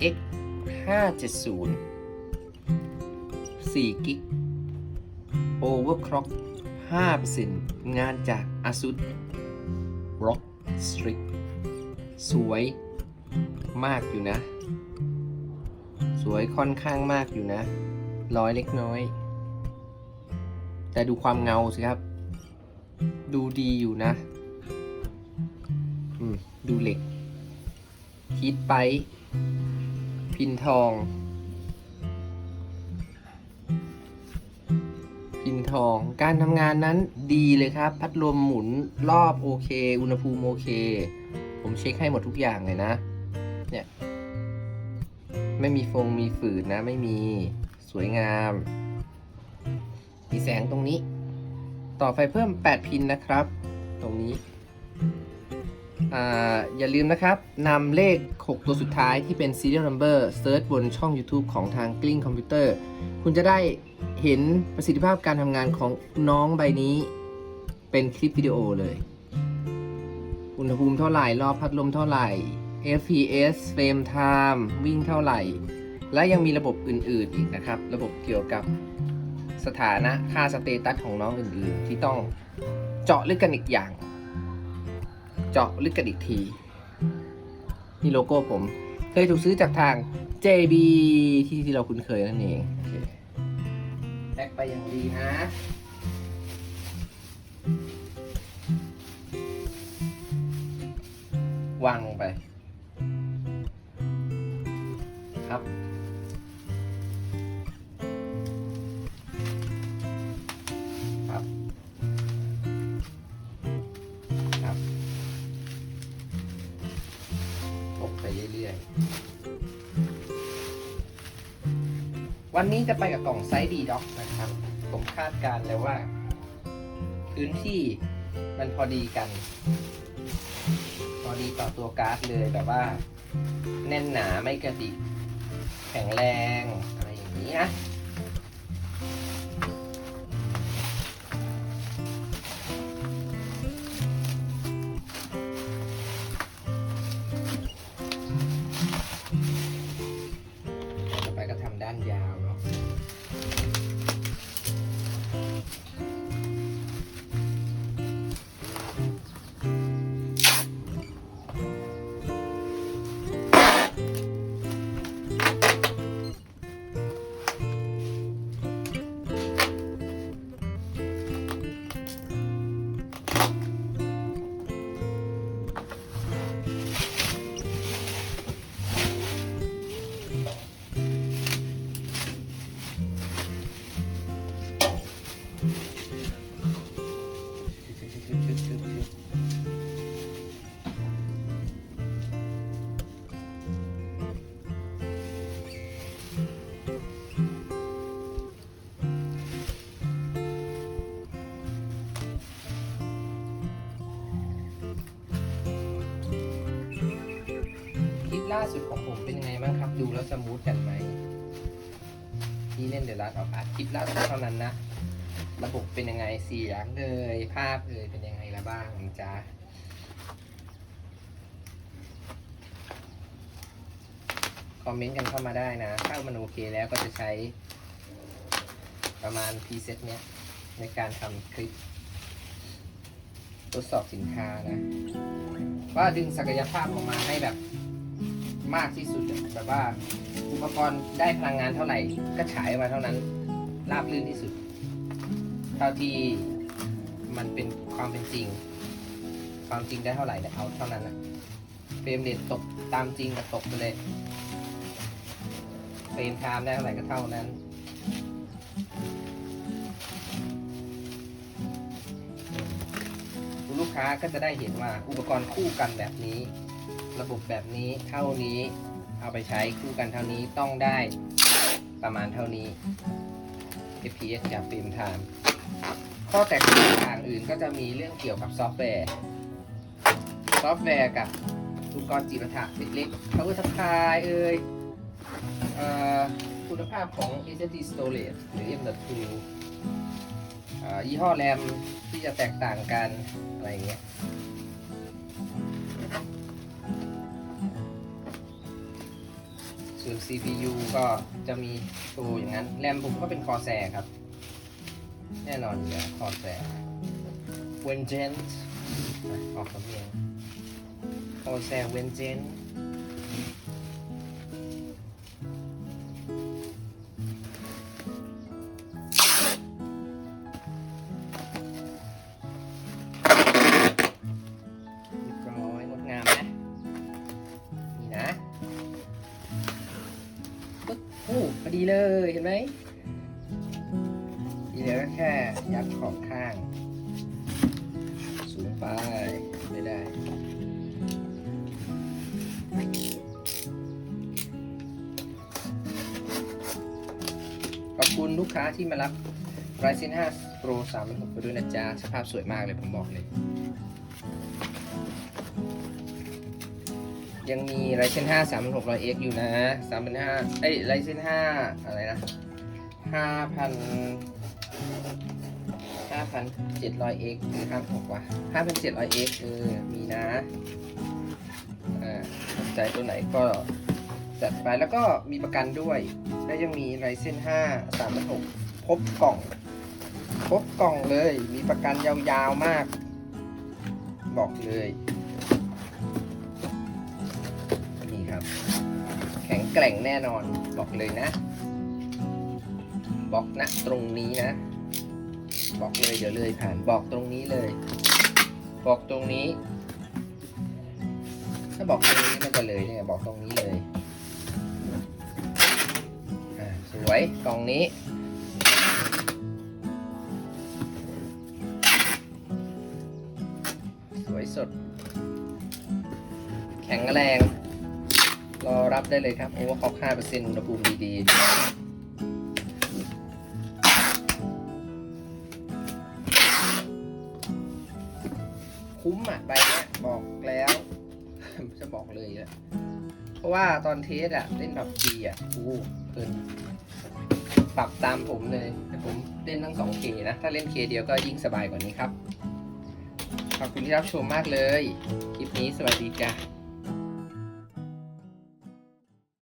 RX 570 4กิก Overclock 5%งานจาก ASUS Rock Strix สวยมากอยู่นะ สวยค่อนข้างมากอยู่นะ ร้อยเล็กน้อย แต่ดูความเงาสิครับ ดูดีอยู่นะ ดูเหล็กฮีทไป พินทอง พินทอง การทำงานนั้นดีเลยครับ พัดลมหมุนรอบโอเค อุณหภูมิโอเค ผมเช็คให้หมดทุกอย่างเลยนะ เนี่ย ไม่มีฟงมีฝืนนะ ไม่มี สวยงาม มีแสงตรงนี้ ต่อไฟเพิ่ม 8 พินนะครับ ตรงนี้ อย่าลืมนะครับนำเลข 6 ตัวสุดท้ายที่เป็น serial number search บนช่อง YouTube ของทางกลิ้งคอมพิวเตอร์คุณจะได้เห็นประสิทธิภาพการทำงานของน้องใบนี้ เป็นคลิปวิดีโอเลย อุณหภูมิเท่าไหร่ รอบพัดลมเท่าไหร่ FPS frame time วิ่งเท่าไหร่ และยังมีระบบอื่นๆอีกนะครับ ระบบเกี่ยวกับสถานะค่าสเตตัสของน้องอื่นๆ ที่ต้องเจาะลึกกันอีกอย่าง เจาะลึกกันอีกที นี่โลโก้ผม เคยถูกซื้อจากทาง JB ที่ที่เราคุ้นเคยนั่นเองโอเคแพ็คไปอย่างดีนะวางลงไป วันนี้จะไปกับกล่องไซส์ดีด็อกนะครับ ผมคาดการแล้วว่า พื้นที่มันพอดีกัน พอดีต่อตัวการ์ดเลยแบบว่า แน่นหนาไม่กระดิกแข็งแรง อะไรอย่างนี้นะ ล่าสุดของผมเป็นยังไงบ้างครับ ดูแล้วสมูทกันไหมที่เล่นเดอะลัสออกอัดคลิปล่าสุดเท่านั้นนะ ระบบเป็นยังไงเสียงเอ่ยภาพเอ่ยเป็นยังไงละบ้างจ๊ะคอมเมนต์กันเข้ามาได้นะ ถ้ามันโอเคแล้วก็จะใช้ประมาณพรีเซ็ตเนี้ย ในการทำคลิปทดสอบสินค้านะ ว่าดึงศักยภาพออกมาให้แบบ มากที่สุดอะแบบว่าอุปกรณ์ได้พลังงานเท่าไหร่ ก็ฉายมาเท่านั้น ราบรื่นที่สุด เท่าที่มันเป็นความเป็นจริง ความจริงได้เท่าไหร่เนี่ยเอาเท่านั้นนะเฟรมเรทตกตามจริงก็ตกไปเลย เฟรมไทม์ได้เท่าไหร่ก็เท่านั้นลูกค้าก็จะได้เห็นว่าอุปกรณ์คู่กันแบบนี้ ระบบแบบนี้เท่านี้ เอาไปใช้คู่กันเท่านี้ต้องได้ประมาณเท่านี้ FPS จากฟิล์มไทม์ข้อแตกต่างอื่นก็จะมีเรื่องเกี่ยวกับซอฟต์แวร์ ซอฟต์แวร์กับอุปกรณ์จิปาถะเล็กๆ power supply เอ่ยคุณภาพของ SSD storage หรือ M.2 ยี่ห้อแรมที่จะแตกต่างกันอะไรเงี้ย ส่วน CPU ก็จะมีโชว์อย่างนั้น แรมผมก็เป็นคอแซครับ แน่นอนอยู่แล้วคอแซเวนเจนออกสำเนียงคอแซเวนเจน อ้พอดีเลยเห็นไหมทีเดียวก็แค่ยัดขอบข้าง สูงไปไม่ได้ขอบคุณลูกค้าที่มารับ Ryzen 5 Pro 3 6ไปด้วยนะจ๊ะ สภาพสวยมากเลยผมบอกเลย ยังมี Ryzen 5 3600X อยู่นะ3,500เอ้ย Ryzen 5อะไรนะ5,000 5,700X หรือ56วะ 5,700X เออมีนะอ่าสนใจตัวไหนก็จัดไปแล้วก็มีประกันด้วย แล้วยังมี Ryzen 5 3,600ครบกล่องครบกล่องเลย มีประกันยาวๆมาก บอกเลย แกร่งแน่นอน บอกเลยนะบอกนะตรงนี้นะบอกเลยเดี๋ยวเลยผ่านบอกตรงนี้เลยบอกตรงนี้ ถ้าบอกตรงนี้มันจะเลยเนี่ยบอกตรงนี้เลยสวยกล่องนี้สวยสด แข็งแรง รับได้เลยครับโอเวอร์คล็อก5%อุณหภูมิดีๆคุ้มอะใบเนี้ยบอกแล้ว จะบอกเลยอะเพราะว่าตอนเทสอะ เล่นแบบจีอะอู้เพลินปรับตามผมเลยแต่ผมเล่นทั้ง 2K นะ ถ้าเล่น K เดียวก็ยิ่งสบายกว่านี้ครับ ขอบคุณที่รับชมมากเลย คลิปนี้สวัสดีจ้ะ